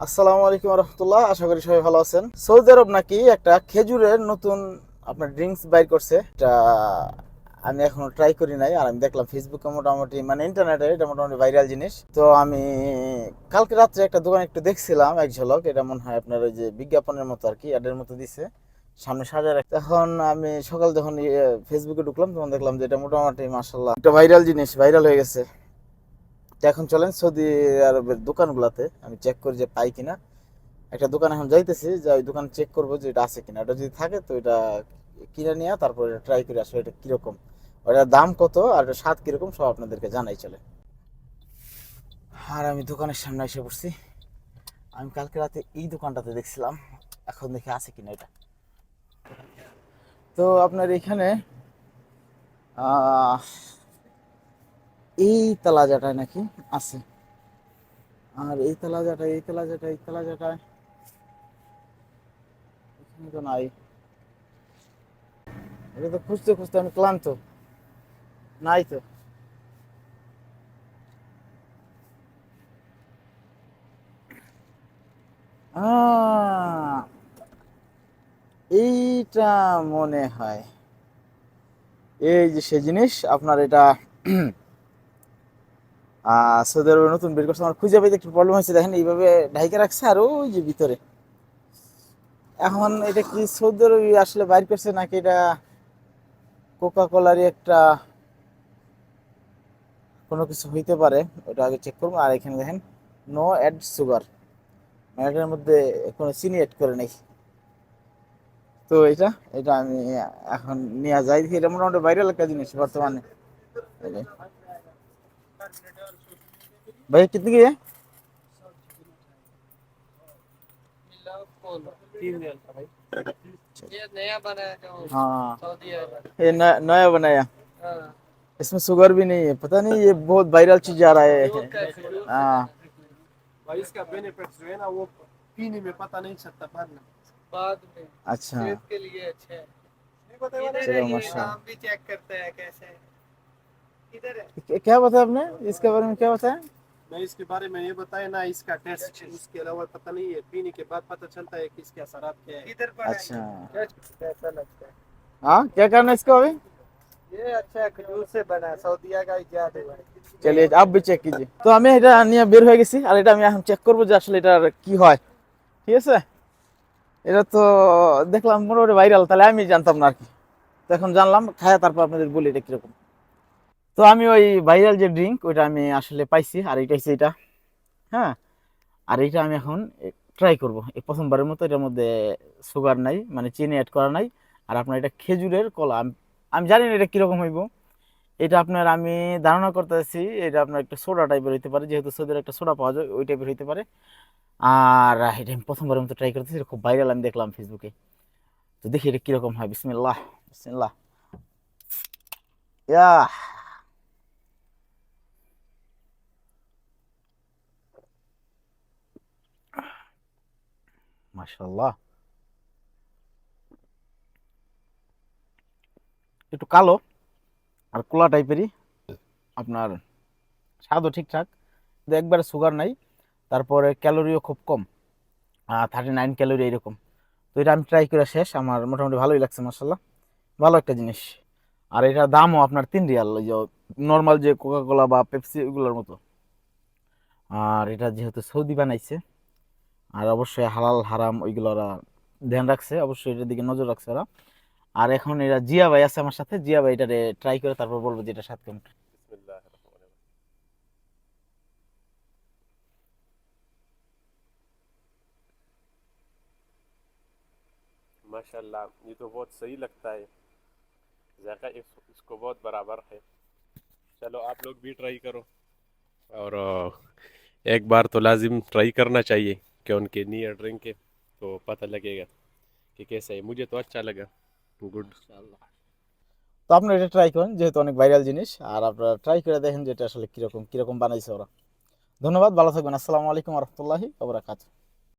আসসালামু আলাইকুম রহমতুল্লাহ, আশা করি সবাই ভালো আছেন। সৌদি আরব নাকি একটা খেজুরের নতুন আপনার ড্রিঙ্কস বাইর করছে। এটা আমি এখনও ট্রাই করি নাই, আর আমি দেখলাম ফেসবুকে মোটামুটি মানে ইন্টারনেটে এটা মোটামুটি ভাইরাল জিনিস। তো আমি কালকে রাত্রে একটা দোকানে একটু দেখছিলাম, এক ঝলক, এটা মনে হয় আপনার ওই যে বিজ্ঞাপনের মতো আর কি, অ্যাডের মতো দিছে। সামনে সাজা রাখ তখন আমি সকাল যখন ফেসবুকে ঢুকলাম, তখন দেখলাম যে এটা মোটামুটি মাসাল্লাহ একটা ভাইরাল জিনিস ভাইরাল হয়ে গেছে। এখন চলেন সৌদি আরবের দোকানগুলোতে। আমি চেক করি যে পাই কিনা। একটা দোকান এখন যাইতেছি, যে ওই দোকান চেক করব যে এটা আছে কিনা। এটা যদি থাকে তো এটা কিনে নিয়ে তারপর ট্রাই করে আসলে এটা কীরকম। ওটার দাম কত আর এটা স্বাদ কীরকম সব আপনাদেরকে জানাই চলে। আর আমি দোকানের সামনে এসে পড়ছি। আমি কালকে রাতে এই দোকানটাতে দেখছিলাম, এখন দেখি আছে কিনা এটা। তো আপনার এখানে এই তালাজাটায় নাকি আছে। আর এই তালাজাটা এই তালাজাটা এই তালাজাটায় এখানে তো নাই। এটা তো খুঁজতে খুঁজতে আমি ক্লান্ত। নাই তো। এইটা মনে হয়। এই যে সে জিনিস, আপনার এটা সৌদি নতুন বের করছে, আমার খুঁজে পেতে একটু প্রবলেম হয়েছে। দেখেন, এইভাবে ঢাইকে রাখছে আর ওই যে ভিতরে। এখন এটা কি সৌদি আরবে আসলে বাইর করছে নাকি এটা কোকা কোলারই একটা কোনো কিছু হইতে পারে, ওটা আগে চেক করব। আর এখানে দেখেন নো অ্যাড সুগার মানে এটার মধ্যে কোনো চিনি অ্যাড করে নেই। তো এটা এটা আমি এখন নিয়ে যাই। এটা মোটামুটি ভাইরাল একটা জিনিস বর্তমানে। भैया कितने की है? भाई ये नया बनाया हाँ। ये नया नया बनाया। हाँ इसमें शुगर भी नहीं है। पता नहीं ये बहुत वायरल चीज़ आ रहा है। हाँ। इसका बेनिफिट्स जो है ना वो पीने में पता नहीं चलता बाद में। बाद में अच्छा के लिए अच्छा है। नहीं पता है चलो, है। नाम भी चेक करते हैं कैसे। है क्या- क्या बताया आपने इसके बारे में क्या बताया मैं इसके बारे में ये बताया ना इसका टेस्ट उसके अलावा पता नहीं है पीने के बाद पता चलता है कि इसके असरात क्या है इधर पर अच्छा कैसा लगता है हाँ क्या करना है इसको अभी ये अच्छा है खजूर से बना है सऊदिया का इजाद हुआ है চলিয়ে আপ বি চেক কিজি তো আমি এটা নিয়ে বের হয়ে গেছি আর এটা আমি এখন চেক করবো যে আসলে এটার কি হয় ঠিক আছে এটা তো দেখলাম মোটামুটি ভাইরাল তাহলে আমি জানতাম না আর কি তো এখন জানলাম খায়া তারপর আপনাদের বলি এটা কিরকম তো আমি ওই ভাইরাল যে ড্রিঙ্ক ওইটা আমি আসলে পাইছি, আর এটা হচ্ছে এটা হ্যাঁ? আর এটা আমি এখন ট্রাই করব। এই প্রথমবারের মতো এটার মধ্যে সুগার নাই মানে চিনি অ্যাড করা নাই। আর আপনার এটা খেজুরের কলা, আমি জানি না এটা কীরকম হইব। এটা আপনার আমি ধারণা করতেছি, এটা আপনার একটা সোডা টাইপের হইতে পারে, যেহেতু সৌদির একটা সোডা পাওয়া যায়, ওই টাইপের হইতে পারে। আর এটা আমি প্রথমবারের মতো ট্রাই করতেছি, এটা খুব ভাইরাল আমি দেখলাম ফেসবুকে তো দেখি এটা কীরকম হয়, বিসমিল্লাহ বিসমিল্লাহ। ইয়াহ! মাশাল্লাহ একটু কালো আর কোলা টাইপেরই আপনার স্বাদও ঠিকঠাক। কিন্তু একবারে সুগার নাই, তারপরে ক্যালোরিও খুব কম থার্টি নাইন ক্যালোরি এইরকম। তো এটা আমি ট্রাই করে শেষ, আমার মোটামুটি ভালোই লাগছে মাসাল্লাহ ভালো একটা জিনিস। আর এটার দামও আপনার তিন রিয়াল, ওই যে নর্মাল যে কোকা কোলা বা পেপসি ওগুলোর মতো। আর এটা যেহেতু সৌদি বানাইছে আর অবশ্যই হালাল হারাম ওইগুলোরা ধ্যান রাখছে অবশ্যই এটার দিকে নজর রাখছে ওরা আর এখন এরা জিয়া ভাই আছে আমার সাথে জিয়া ভাই এটারে ট্রাই করে তারপর বলবো যে এটা স্বাদ কেমন माशाल्लाह ये तो बहुत सही लगता है जायका इस, इसको बहुत बराबर है चलो आप लोग भी ट्राई करो और एक बार तो लाजिम ट्राई करना चाहिए कि उनके नियर ड्रिंक के तो पता लगेगा कि कैसा है मुझे तो अच्छा लगा गुड তো আপনারা এটা ট্রাই করেন যেহেতু অনেক ভাইরাল জিনিস আর আপনারা ট্রাই করে দেখেন যে এটা আসলে কিরকম কিরকম বানাইছে ওরা ধন্যবাদ ভালো থাকবেন আসসালামু আলাইকুম রহমতুল্লাহি ওবরাকাতুহ